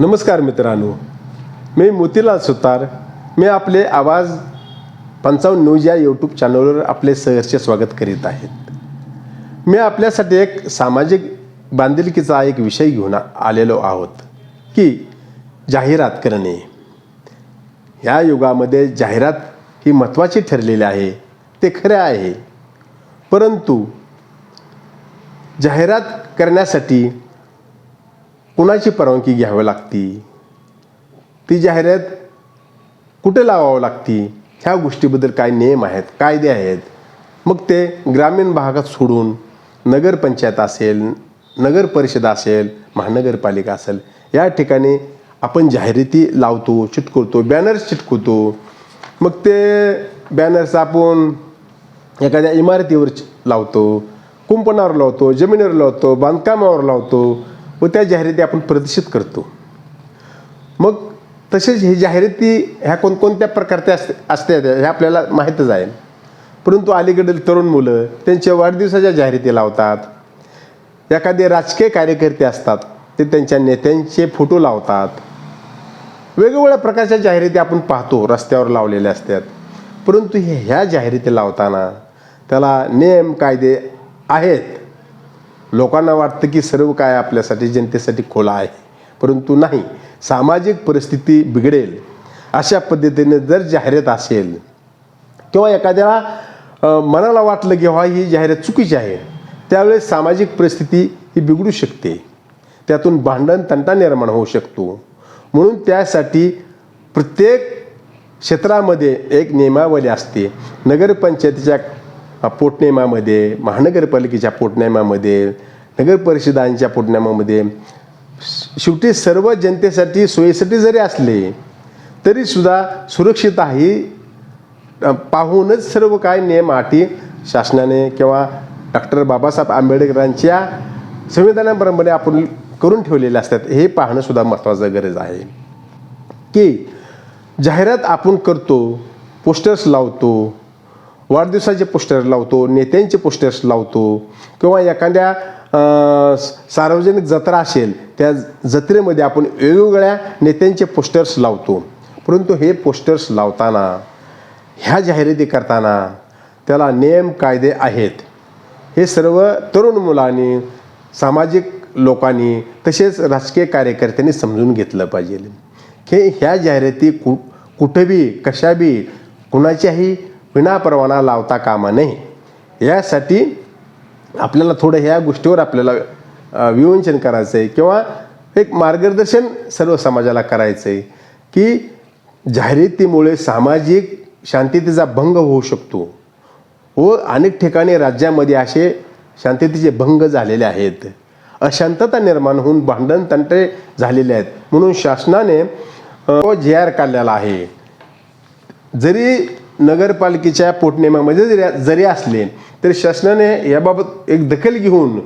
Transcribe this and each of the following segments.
नमस्कार मित्रांनो मी मोतीलाल सुतार. मी आपले आवाज पंचावन्न न्यूज या यूट्यूब चॅनलवर आपले सहर्ष स्वागत करीत आहेत. मी आपल्यासाठी एक सामाजिक बांधिलकीचा एक विषय घेऊन आलेलो आहोत की जाहिरात करणे. ह्या युगामध्ये जाहिरात ही महत्त्वाची ठरलेली आहे ते खरे आहे. परंतु जाहिरात करण्यासाठी कुणाची परवानगी घ्यावी लागती? ती जाहिरात कुठे लावावं लागती? ह्या गोष्टीबद्दल काय नियम आहेत कायदे आहेत? मग ते ग्रामीण भागात सोडून नगरपंचायत असेल नगर परिषद असेल महानगरपालिका असेल या ठिकाणी आपण जाहिराती लावतो चिटकवतो बॅनर्स चिटकवतो. मग ते बॅनर्स आपण एखाद्या इमारतीवर च- लावतो कुंपणावर लावतो जमिनीवर लावतो बांधकामावर लावतो. व त्या जाहिराती आपण प्रदर्शित करतो. मग तसेच ही जाहिराती ह्या कोणकोणत्या प्रकारच्या असते असतात हे आपल्याला माहीतच आहे. परंतु अलीकडील तरुण मुलं त्यांच्या वाढदिवसाच्या जाहिराती लावतात. एखादे राजकीय कार्यकर्ते असतात ते त्यांच्या नेत्यांचे फोटो लावतात. वेगवेगळ्या प्रकारच्या जाहिराती आपण पाहतो रस्त्यावर लावलेल्या असतात. परंतु हे ह्या जाहिराती लावताना त्याला नियम कायदे आहेत. लोकांना वाटतं की सर्व काय आपल्यासाठी जनतेसाठी खोला आहे. परंतु नाही सामाजिक परिस्थिती बिघडेल. अशा पद्धतीने जर जाहिरात असेल किंवा एखाद्याला मनाला वाटलं की हा ही जाहिरात चुकीची आहे त्यावेळेस सामाजिक परिस्थिती ही बिघडू शकते. त्यातून भांडण तंटा निर्माण होऊ शकतो. म्हणून त्यासाठी प्रत्येक क्षेत्रामध्ये एक नियमावली असते. नगरपंचायतीच्या पोटनियमामध्ये महानगरपालिकेच्या पोटनियमामध्ये नगर परिषदांच्या पोटनियमामध्ये शेवटी सर्व जनतेसाठी सोयीसाठी जरी असले तरीसुद्धा सुरक्षितता ही पाहूनच सर्व काय नियम अटी शासनाने किंवा डॉक्टर बाबासाहेब आंबेडकरांच्या संविधानाप्रमाणे आपण करून ठेवलेले असतात हे पाहणंसुद्धा महत्त्वाचं गरज आहे. की जाहिरात आपण करतो पोस्टर्स लावतो वाढदिवसाचे पोस्टर लावतो नेत्यांचे पोस्टर्स लावतो किंवा एखाद्या सार्वजनिक जत्रा असेल त्या जत्रेमध्ये आपण वेगवेगळ्या नेत्यांचे पोस्टर्स लावतो. परंतु हे पोस्टर्स लावताना ह्या जाहिराती करताना त्याला नियम कायदे आहेत. हे सर्व तरुण मुलांनी सामाजिक लोकांनी तसेच राजकीय कार्यकर्त्यांनी समजून घेतलं पाहिजे. की ह्या जाहिराती कु कुठंबी कशाबी कुणाच्याही विनापरवाना लावता कामा नये. यासाठी आपल्याला थोडं ह्या गोष्टीवर आपल्याला विवंचन करायचं आहे किंवा एक मार्गदर्शन सर्व समाजाला करायचं आहे की जाहिरातीमुळे सामाजिक शांततेचा भंग होऊ शकतो व अनेक ठिकाणी राज्यामध्ये असे शांततेचे भंग झालेले आहेत. अशांतता निर्माण होऊन भांडण तंटे झालेले आहेत. म्हणून शासनाने जे आर काढलेला आहे जरी नगरपालिकेच्या पोटनियमामध्ये जरी जरी असले तरी शासनाने याबाबत एक दखल घेऊन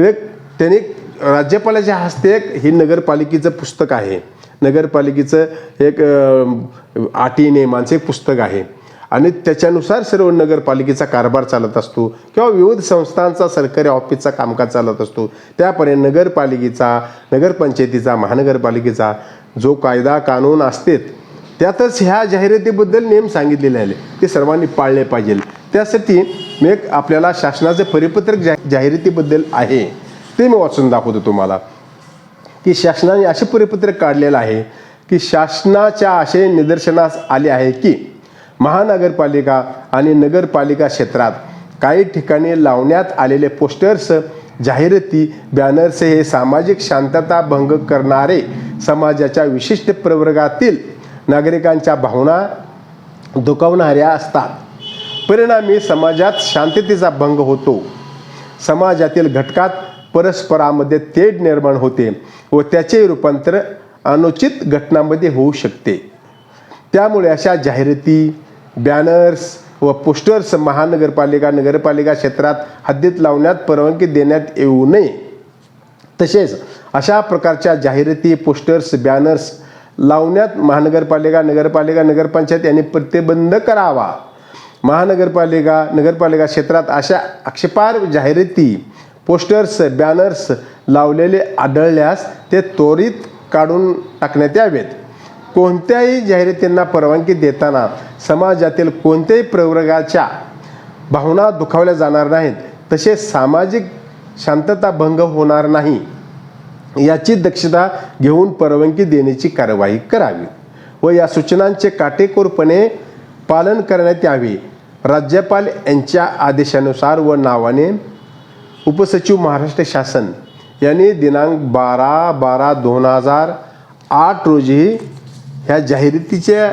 एक त्यांनी राज्यपालाच्या हस्ते एक हे नगरपालिकेचं पुस्तक आहे. नगरपालिकेचं एक आटी अटी नियमांचं एक पुस्तक आहे. आणि त्याच्यानुसार सर्व नगरपालिकेचा कारभार चालत असतो किंवा विविध संस्थांचा सरकारी ऑफिसचा कामकाज चालत असतो. त्यापर्यंत नगरपालिकेचा नगरपंचायतीचा महानगरपालिकेचा जो कायदा कानून असतेत त्यातच ह्या जाहिरातीबद्दल नियम सांगितलेले आहे ते सर्वांनी पाळले पाहिजे. त्यासाठी मी एक आपल्याला शासनाचे परिपत्रक जा जाहिरातीबद्दल आहे. ते मी वाचून दाखवतो तुम्हाला. की शासनाने असे परिपत्रक काढलेलं आहे की शासनाच्या असे निदर्शनास आले आहे की महानगरपालिका आणि नगरपालिका क्षेत्रात काही ठिकाणी लावण्यात आलेले पोस्टर्स जाहिराती बॅनर्स हे सामाजिक शांतता भंग करणारे समाजाच्या विशिष्ट प्रवर्गातील नागरिकांच्या भावना दुखावणाऱ्या असतात. परिणामी समाजात शांततेचा भंग होतो. समाजातील घटकात परस्परामध्ये तेढ निर्माण होते व त्याचे रूपांतर अनुचित घटनांमध्ये होऊ शकते. त्यामुळे अशा जाहिराती बॅनर्स व पोस्टर्स महानगरपालिका नगरपालिका क्षेत्रात हद्दीत लावण्यात परवानगी देण्यात येऊ नये. तसेच अशा प्रकारच्या जाहिराती पोस्टर्स बॅनर्स लावण्यात महानगरपालिका नगरपालिका नगरपंचायत यांनी प्रतिबंध करावा. महानगरपालिका नगरपालिका क्षेत्रात अशा आक्षेपार्ह जाहिराती पोस्टर्स बॅनर्स लावलेले आढळल्यास ते त्वरित काढून टाकण्यात यावेत. कोणत्याही जाहिरातींना परवानगी देताना समाजातील कोणत्याही प्रवर्गाच्या भावना दुखावल्या जाणार नाहीत. तसेच सामाजिक शांतता भंग होणार नाही. हो. याची दक्षता घेऊन परवानगी देण्याची कारवाई करावी व या सूचनांचे काटेकोरपणे पालन करण्यात यावे. राज्यपाल यांच्या आदेशानुसार व नावाने उपसचिव महाराष्ट्र शासन यांनी दिनांक बारा बारा दोन हजार आठ रोजी ह्या जाहिरातीच्या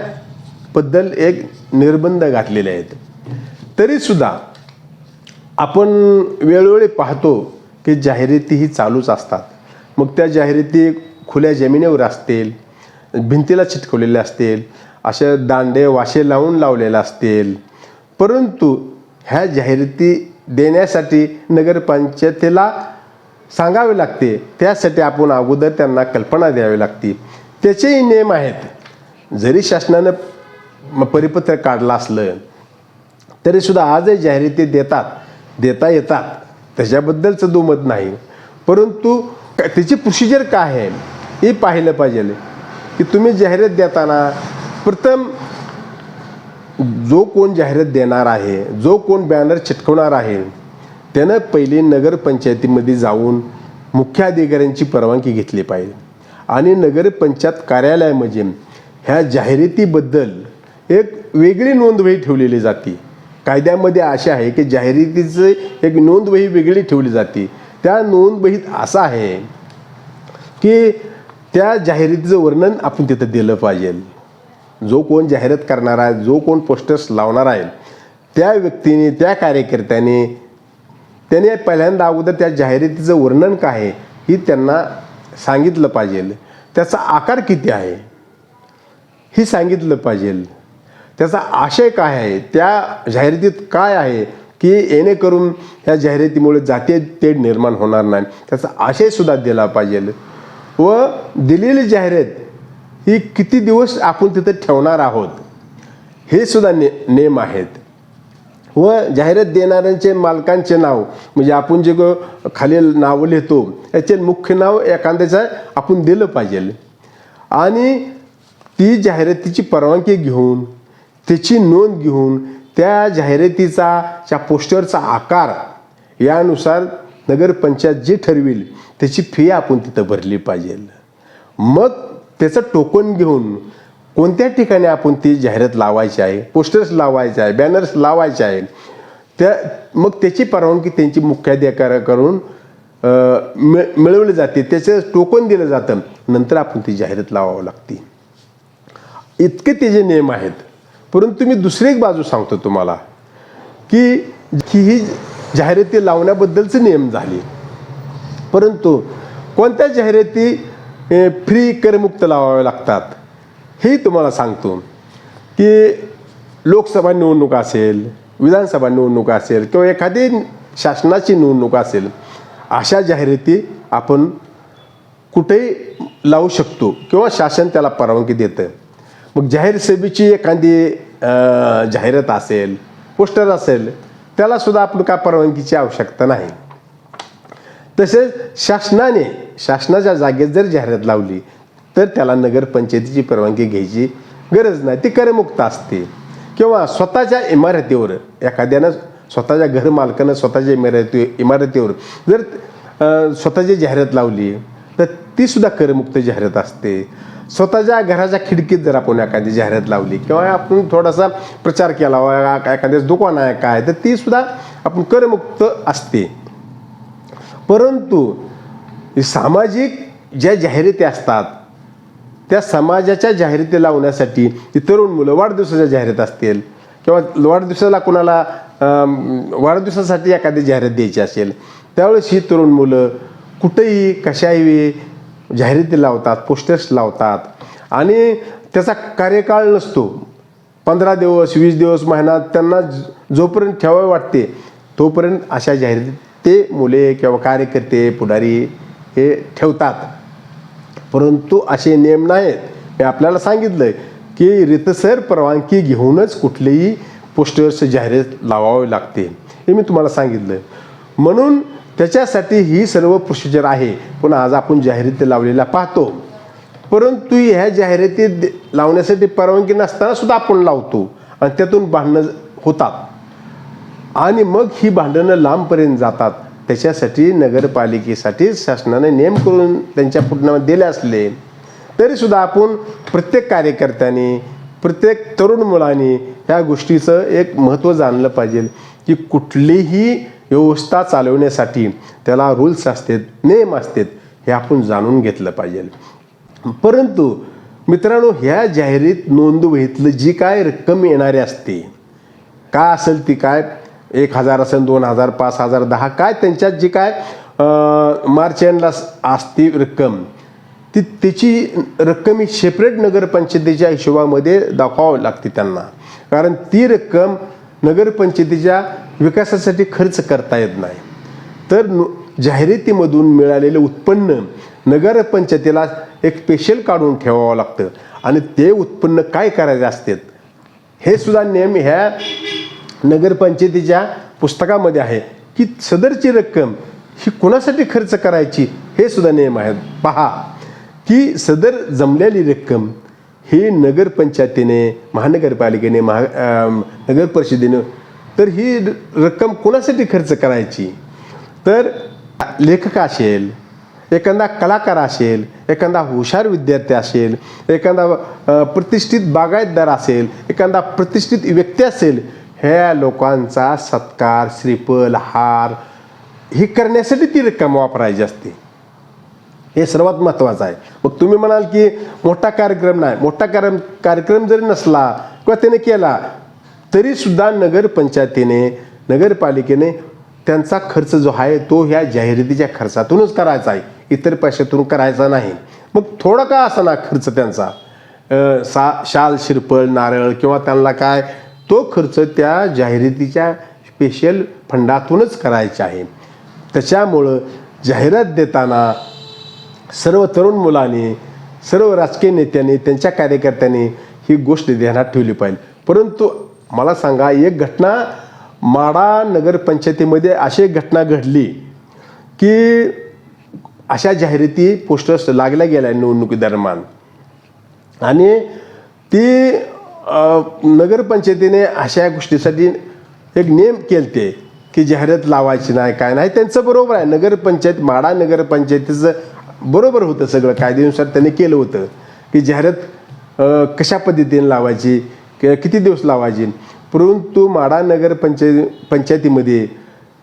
बद्दल एक निर्बंध घातलेले आहेत. तरीसुद्धा आपण वेळोवेळी पाहतो की जाहिराती ही चालूच असतात. मग त्या जाहिराती खुल्या जमिनीवर असतील भिंतीला चिटकवलेल्या असतील अशा दांडे वाशे लावून लावलेले असतील. परंतु ह्या जाहिराती देण्यासाठी नगरपंचायतीला सांगावे लागते. त्यासाठी आपण अगोदर त्यांना कल्पना द्यावी लागते. त्याचेही नियम आहेत. जरी शासनानं परिपत्र परिपत्रक काढलं असलं तरीसुद्धा आजही जाहिराती देतात देता येतात. त्याच्याबद्दलचं दुमत नाही. परंतु त्याची प्रोसिजर काय आहे? हे पाहिलं पाहिजे. की तुम्ही जाहिरात देताना प्रथम जो कोण जाहिरात देणार आहे जो कोण बॅनर चिटकवणार आहे त्यानं पहिले नगरपंचायतीमध्ये जाऊन मुख्याधिकाऱ्यांची परवानगी घेतली पाहिजे. आणि नगरपंचायत कार्यालयामध्ये ह्या जाहिरातीबद्दल एक वेगळी नोंदवही ठेवलेली जाते. कायद्यामध्ये असे आहे की जाहिरातीचं एक नोंदवही वेगळी ठेवली जाते. त्या नोंदवहीत असं आहे की त्या जाहिरातीचं वर्णन आपण तिथं दिलं पाहिजे. जो कोण जाहिरात करणार आहे जो कोण पोस्टर्स लावणार आहे त्या व्यक्तीने त्या कार्यकर्त्याने त्याने पहिल्यांदा अगोदर त्या जाहिरातीचं वर्णन काय आहे ही त्यांना सांगितलं पाहिजे. त्याचा आकार किती आहे हे सांगितलं पाहिजे. त्याचा आशय काय आहे त्या जाहिरातीत काय आहे की येणेकरून ह्या जाहिरातीमुळे जातीय तेढ निर्माण होणार नाही. त्याचा आशयसुद्धा दिला पाहिजे. व दिलेली जाहिरात ही किती दिवस आपण तिथं ठेवणार आहोत हे सुद्धा ने नेम आहेत. व जाहिरात देणाऱ्यांचे मालकांचे नाव म्हणजे आपण जे ग- खाली नावं लिहितो याचे मुख्य नाव एखाद्याचं आपण दिलं पाहिजे. आणि ती जाहिरातीची परवानगी घेऊन त्याची नोंद घेऊन त्या जाहिरातीचा त्या पोस्टरचा आकार यानुसार नगरपंचायत जे ठरविल त्याची फी आपण तिथं भरली पाहिजे. मग त्याचं टोकन घेऊन कोणत्या ठिकाणी आपण ती जाहिरात लावायची आहे पोस्टर्स लावायचे आहे बॅनर्स लावायचे आहे त्या मग त्याची परवानगी त्यांची मुख्याधिकाऱ्याकडून अ, मिळ मिळवली जाते. त्याचं टोकन दिलं जातं. नंतर आपण ती जाहिरात लावावं लागते. इतके त्याचे नियम आहेत परंतु मी दुसरी एक बाजू सांगतो तुम्हाला की की ही जाहिराती लावण्याबद्दलचे नियम झाली. परंतु कोणत्या जाहिराती फ्री करमुक्त लावाव्या लागतात हे तुम्हाला सांगतो की लोकसभा निवडणूक असेल विधानसभा निवडणूक असेल किंवा एखादी शासनाची निवडणूक असेल अशा जाहिराती आपण कुठेही लावू शकतो किंवा शासन त्याला परवानगी देतं. मग जाहीर सभेची एखादी जाहिरात असेल पोस्टर असेल त्याला सुद्धा आपण काय परवानगीची आवश्यकता नाही. तसेच शासनाने शासनाच्या जागेत जर जाहिरात लावली तर त्याला नगरपंचायतीची परवानगी घ्यायची गरज नाही. ती करमुक्त असते. किंवा स्वतःच्या इमारतीवर एखाद्यानं स्वतःच्या घर मालकानं स्वतःच्या इमारती इमारतीवर जर स्वतःची जाहिरात लावली तर तीसुद्धा करमुक्त जाहिरात असते. स्वतःच्या घराच्या खिडकीत जर आपण एखादी जाहिरात लावली किंवा आपण थोडासा प्रचार केला वा एखाद्याच दुकान आहे काय तर ती सुद्धा आपण करमुक्त असते. परंतु सामाजिक ज्या जाहिराती असतात त्या समाजाच्या जाहिराती लावण्यासाठी ती तरुण मुलं वाढदिवसाच्या जाहिरात असतील किंवा वाढदिवसाला कोणाला वाढदिवसासाठी एखादी जाहिरात द्यायची असेल त्यावेळेस ही तरुण मुलं कुठेही कशाही जाहिराती लावतात पोस्टर्स लावतात. आणि त्याचा कार्यकाळ नसतो. पंधरा दिवस वीस दिवस महिना त्यांना जोपर्यंत ठेवावे वाटते तोपर्यंत अशा जाहिराती ते मुले किंवा कार्यकर्ते पुढारी हे ठेवतात. परंतु असे नियम नाहीत. मी आपल्याला सांगितलं की रितसर परवानगी घेऊनच कुठलेही पोस्टर्स जाहिरात लावावे लागते. हे मी तुम्हाला सांगितलं म्हणून त्याच्यासाठी ही सर्व प्रोसिजर आहे. पण आज आपण जाहिराती लावलेल्या पाहतो. परंतु ह्या जाहिराती दे- लावण्यासाठी परवानगी नसताना सुद्धा आपण लावतो आणि त्यातून भांडणं होतात. आणि मग ही भांडणं लांबपर्यंत जातात. त्याच्यासाठी नगरपालिकेसाठी शासनाने नेम करून त्यांच्या पुढनं दिले असले तरीसुद्धा आपण प्रत्येक कार्यकर्त्याने प्रत्येक तरुण मुलाने ह्या गोष्टीचं एक महत्त्व जाणलं पाहिजे की कुठलीही व्यवस्था चालवण्यासाठी त्याला रूल्स असतात नेम असतात हे आपण जाणून घेतलं पाहिजे. परंतु मित्रांनो ह्या जाहिरीत नोंदवहीतलं जी काय रक्कम येणारी असते काय असेल ती काय? एक हजार असेल दोन हजार पाच हजार दहा काय त्यांच्यात जी काय मार्च एंडला असते रक्कम ती त्याची रक्कम ही सेपरेट नगरपंचायतीच्या हिशोबामध्ये दाखवावी लागते त्यांना. कारण ती रक्कम नगरपंचायतीच्या विकासासाठी खर्च करता येत नाही. तर जाहिरातीमधून मिळालेलं उत्पन्न नगरपंचायतीला एक स्पेशल काढून ठेवावं लागतं. आणि ते उत्पन्न काय करायचे असते? हे सुद्धा नियम ह्या नगरपंचायतीच्या पुस्तकामध्ये आहे की सदरची रक्कम ही कोणासाठी खर्च करायची? हे सुद्धा नियम आहेत. पहा की सदर जमलेली रक्कम ही नगरपंचायतीने महानगरपालिकेने महा नगर परिषदेने तर ही रक्कम कोणासाठी खर्च करायची? तर लेखक असेल एखादा कलाकार असेल एखादा हुशार विद्यार्थी असेल एखादा प्रतिष्ठित बागायतदार असेल एखादा प्रतिष्ठित व्यक्ती असेल ह्या लोकांचा सत्कार श्रीफल हार ही करण्यासाठी ती रक्कम वापरायची असते. हे सर्वात महत्त्वाचं आहे. मग तुम्ही म्हणाल की मोठा कार्यक्रम नाही. मोठा कार्यक्रम कार्यक्रम जरी नसला किंवा त्याने केला तरीसुद्धा नगरपंचायतीने नगरपालिकेने त्यांचा खर्च जो आहे तो ह्या जाहिरातीच्या खर्चातूनच करायचा आहे. इतर पैशातून करायचा नाही. मग थोडा का असा ना खर्च त्यांचा? सा शाल शिरपळ नारळ किंवा त्यांना काय? तो खर्च त्या जाहिरातीच्या स्पेशल फंडातूनच करायचा आहे. त्याच्यामुळं जाहिरात देताना सर्व तरुण मुलांनी सर्व राजकीय नेत्यांनी त्यांच्या कार्यकर्त्यांनी ही गोष्ट ध्यानात ठेवली पाहिजे. परंतु मला सांगा एक घटना माडा नगरपंचायतीमध्ये अशी एक घटना घडली की अशा जाहिराती पोस्टर्स लागल्या गेल्या निवडणुकीदरम्यान आणि ती नगरपंचायतीने अशा गोष्टीसाठी एक नियम केलते की जाहिरात लावायची नाही काय नाही. त्यांचं बरोबर आहे. नगरपंचायत माडा नगरपंचायतीचं बरोबर होतं सगळं. कायद्यानुसार त्यांनी केलं होतं की जाहिरात कशा पद्धतीने लावायची? किती दिवस लावायची? परंतु माडा नगरपंचायत पंचायतीमध्ये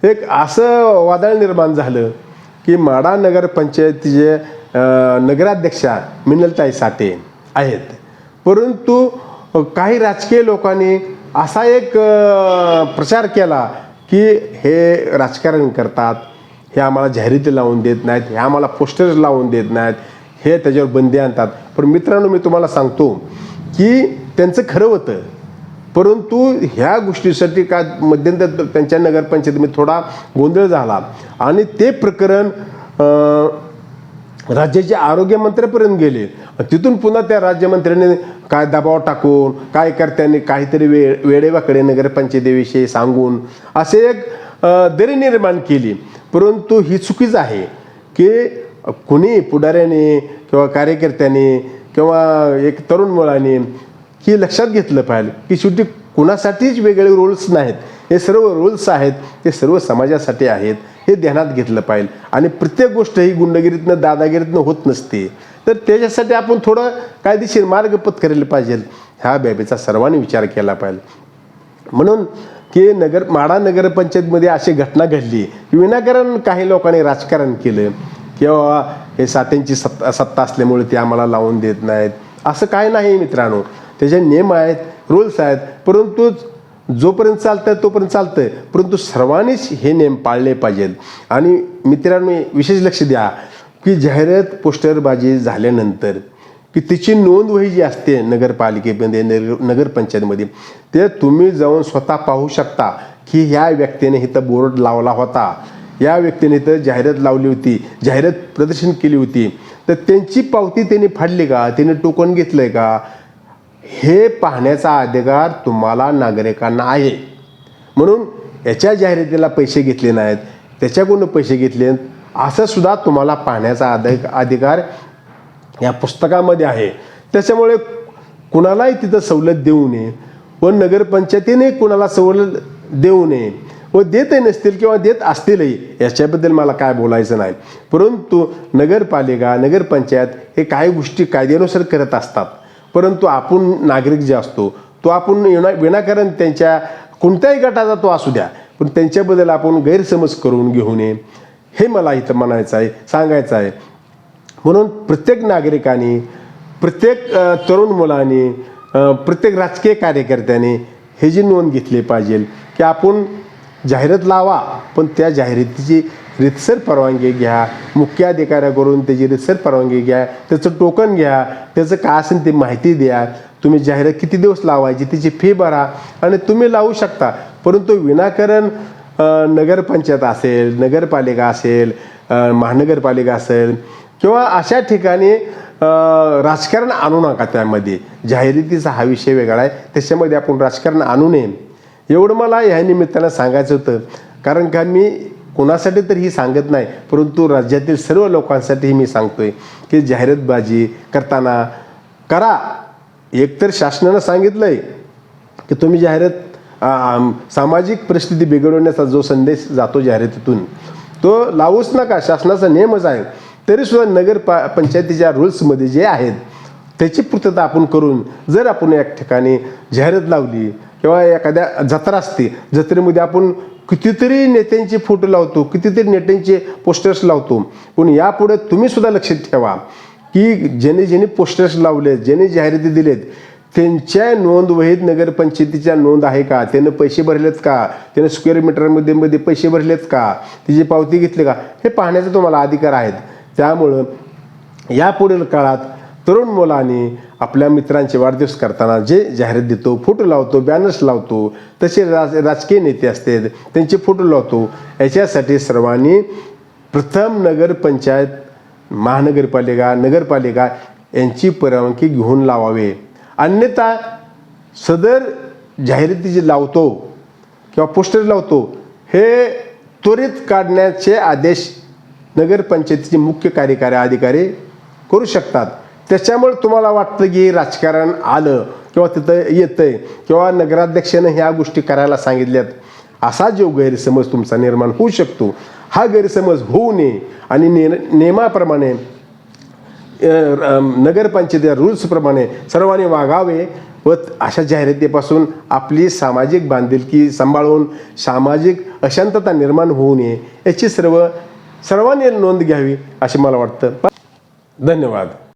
एक असं वादळ निर्माण झालं की माडा नगरपंचायतीचे नगराध्यक्षा मिनलताई साठे आहेत. परंतु काही राजकीय लोकांनी असा एक प्रचार केला की हे राजकारण करतात हे आम्हाला जाहिराती लावून देत नाहीत हे आम्हाला पोस्टर्स लावून देत नाहीत हे त्याच्यावर बंदी आणतात. पण मित्रांनो मी तुम्हाला सांगतो की त्यांचं खरं होतं. परंतु ह्या गोष्टीसाठी का मध्यंतर त्यांच्या नगरपंचायतीमध्ये थोडा गोंधळ झाला. आणि ते प्रकरण राज्याचे आरोग्यमंत्र्यापर्यंत गेले. तिथून पुन्हा त्या राज्यमंत्र्यांनी काय दबाव टाकून कार्यकर्त्यांनी काहीतरी वे वेळेवाकडे नगरपंचायतीविषयी सांगून असे एक दरी निर्माण केली. परंतु ही चुकीच आहे की कुणी पुढाऱ्याने किंवा कार्यकर्त्याने किंवा एक तरुण मुलाने ही लक्षात घेतलं पाहिजे की शेवटी कुणासाठीच वेगळे रूल्स नाहीत. हे सर्व रूल्स आहेत ते सर्व समाजासाठी आहेत हे ध्यानात घेतलं पाहिजे आणि प्रत्येक गोष्ट ही गुंडगिरीतनं दादागिरीतनं होत नसते. तर त्याच्यासाठी आपण थोडं कायदेशीर मार्ग पत्करले पाहिजे. ह्या बाबीचा सर्वांनी विचार केला पाहिजे. म्हणून की नगर माडा नगरपंचायतमध्ये अशी घटना घडली. विनाकारण काही लोकांनी राजकारण केलं. किंवा हे सात्यांची सत्ता सत्ता असल्यामुळे ते आम्हाला लावून देत नाहीत. असं काय नाही मित्रांनो. त्याचे नियम आहेत रूल्स आहेत परंतु जोपर्यंत चालतं तोपर्यंत चालतं परंतु सर्वांनीच हे नियम पाळले पाहिजेत. आणि मित्रांनो विशेष लक्ष द्या की जाहिरात पोस्टरबाजी झाल्यानंतर की तिची नोंदवही जी असते नगरपालिकेमध्ये नगर नगरपंचायतमध्ये ते तुम्ही जाऊन स्वतः पाहू शकता की ह्या व्यक्तीने इथं बोर्ड लावला होता. या व्यक्तीने इथं जाहिरात लावली होती जाहिरात प्रदर्शन केली होती. तर त्यांची पावती त्यांनी फाडली का? त्याने टोकन घेतलं आहे का? हे पाहण्याचा अधिकार तुम्हाला नागरिकांना आहे. म्हणून याच्या जाहिरातीला पैसे घेतले नाहीत. त्याच्याकडून पैसे घेतले असं सुद्धा तुम्हाला पाहण्याचा अधिक अधिकार या पुस्तकामध्ये आहे. त्याच्यामुळे कुणालाही तिथं सवलत देऊ नये. व नगरपंचायतीने कुणाला सवलत देऊ नये. व देतही नसतील किंवा देत असतीलही याच्याबद्दल मला काय बोलायचं नाही. परंतु नगरपालिका नगरपंचायत हे काही गोष्टी कायद्यानुसार करत असतात. परंतु आपण नागरिक जे असतो तो आपण विना विनाकारण त्यांच्या कोणत्याही गटाचा तो असू द्या पण त्यांच्याबद्दल आपण गैरसमज करून घेऊ नये. हे मला इथं म्हणायचं आहे सांगायचं आहे. म्हणून प्रत्येक नागरिकाने प्रत्येक तरुण मुलाने प्रत्येक राजकीय कार्यकर्त्याने हे जी नोंद घेतली पाहिजे की आपण जाहिरात लावा पण त्या जाहिरातीची रितसर परवानगी घ्या मुख्य अधिकाऱ्याकडून त्याची रितसर परवानगी घ्या त्याचं टोकन घ्या त्याचं काय असेल ते माहिती द्या. तुम्ही जाहिरात किती दिवस लावायची तिची फी भरा आणि तुम्ही लावू शकता. परंतु विनाकारण नगरपंचायत असेल नगरपालिका असेल महानगरपालिका असेल किंवा अशा ठिकाणी राजकारण आणू नका त्यामध्ये. जाहिरातीचा हा विषय वेगळा आहे. त्याच्यामध्ये आपण राजकारण आणू नये. एवढं मला ह्या निमित्तानं सांगायचं होतं. कारण का मी कोणासाठी तर ही सांगत नाही परंतु राज्यातील सर्व लोकांसाठी मी सांगतोय की जाहिरातबाजी करताना करा. एकतर शासनानं सांगितलं आहे की तुम्ही जाहिरात सामाजिक परिस्थिती बिघडवण्याचा जो संदेश जातो जाहिरातीतून तो लावूच नका. शासनाचा नियमच आहे. तरीसुद्धा नगर पा पंचायतीच्या रूल्समध्ये जे आहेत त्याची पूर्तता आपण करून जर आपण एक ठिकाणी जाहिरात लावली किंवा एखाद्या जत्रा असते जत्रेमध्ये आपण कितीतरी नेत्यांचे फोटो लावतो कितीतरी नेत्यांचे पोस्टर्स लावतो. पण यापुढे तुम्ही सुद्धा लक्षात ठेवा की ज्याने ज्याने पोस्टर्स लावले ज्याने जाहिराती दिलेत त्यांच्या नोंद वहीत नगरपंचायतीच्या नोंद आहे का? त्यानं पैसे भरलेत का? त्यानं स्क्वेअर मीटरमध्ये मध्ये पैसे भरलेत का? तिची पावती घेतली का? हे पाहण्याचा तुम्हाला अधिकार आहेत. त्यामुळं यापुढील काळात तरुण मुलाने आपल्या मित्रांचे वाढदिवस करताना जे जाहिरात देतो फोटो लावतो बॅनर्स लावतो तसे राज राजकीय नेते असतात त्यांचे फोटो लावतो. याच्यासाठी सर्वांनी प्रथम नगरपंचायत महानगरपालिका नगरपालिका यांची परवानगी घेऊन लावावे. अन्यथा सदर जाहिराती जे लावतो किंवा पोस्टर लावतो हे त्वरित काढण्याचे आदेश नगरपंचायतीचे मुख्य कार्यकारी अधिकारी करू शकतात. त्याच्यामुळे तुम्हाला वाटतं की राजकारण आलं किंवा तिथं येतं आहे किंवा नगराध्यक्षानं ह्या गोष्टी करायला सांगितल्यात असा जो गैरसमज तुमचा निर्माण होऊ शकतो. हा गैरसमज होऊ नये आणि ने नियमाप्रमाणे नगरपंचायती रूल्सप्रमाणे सर्वांनी वागावे व अशा जाहिरातीपासून आपली सामाजिक बांधिलकी सांभाळून सामाजिक अशांतता निर्माण होऊ नये याची सर्व सर्वांनी नोंद घ्यावी असे मला वाटतं. धन्यवाद.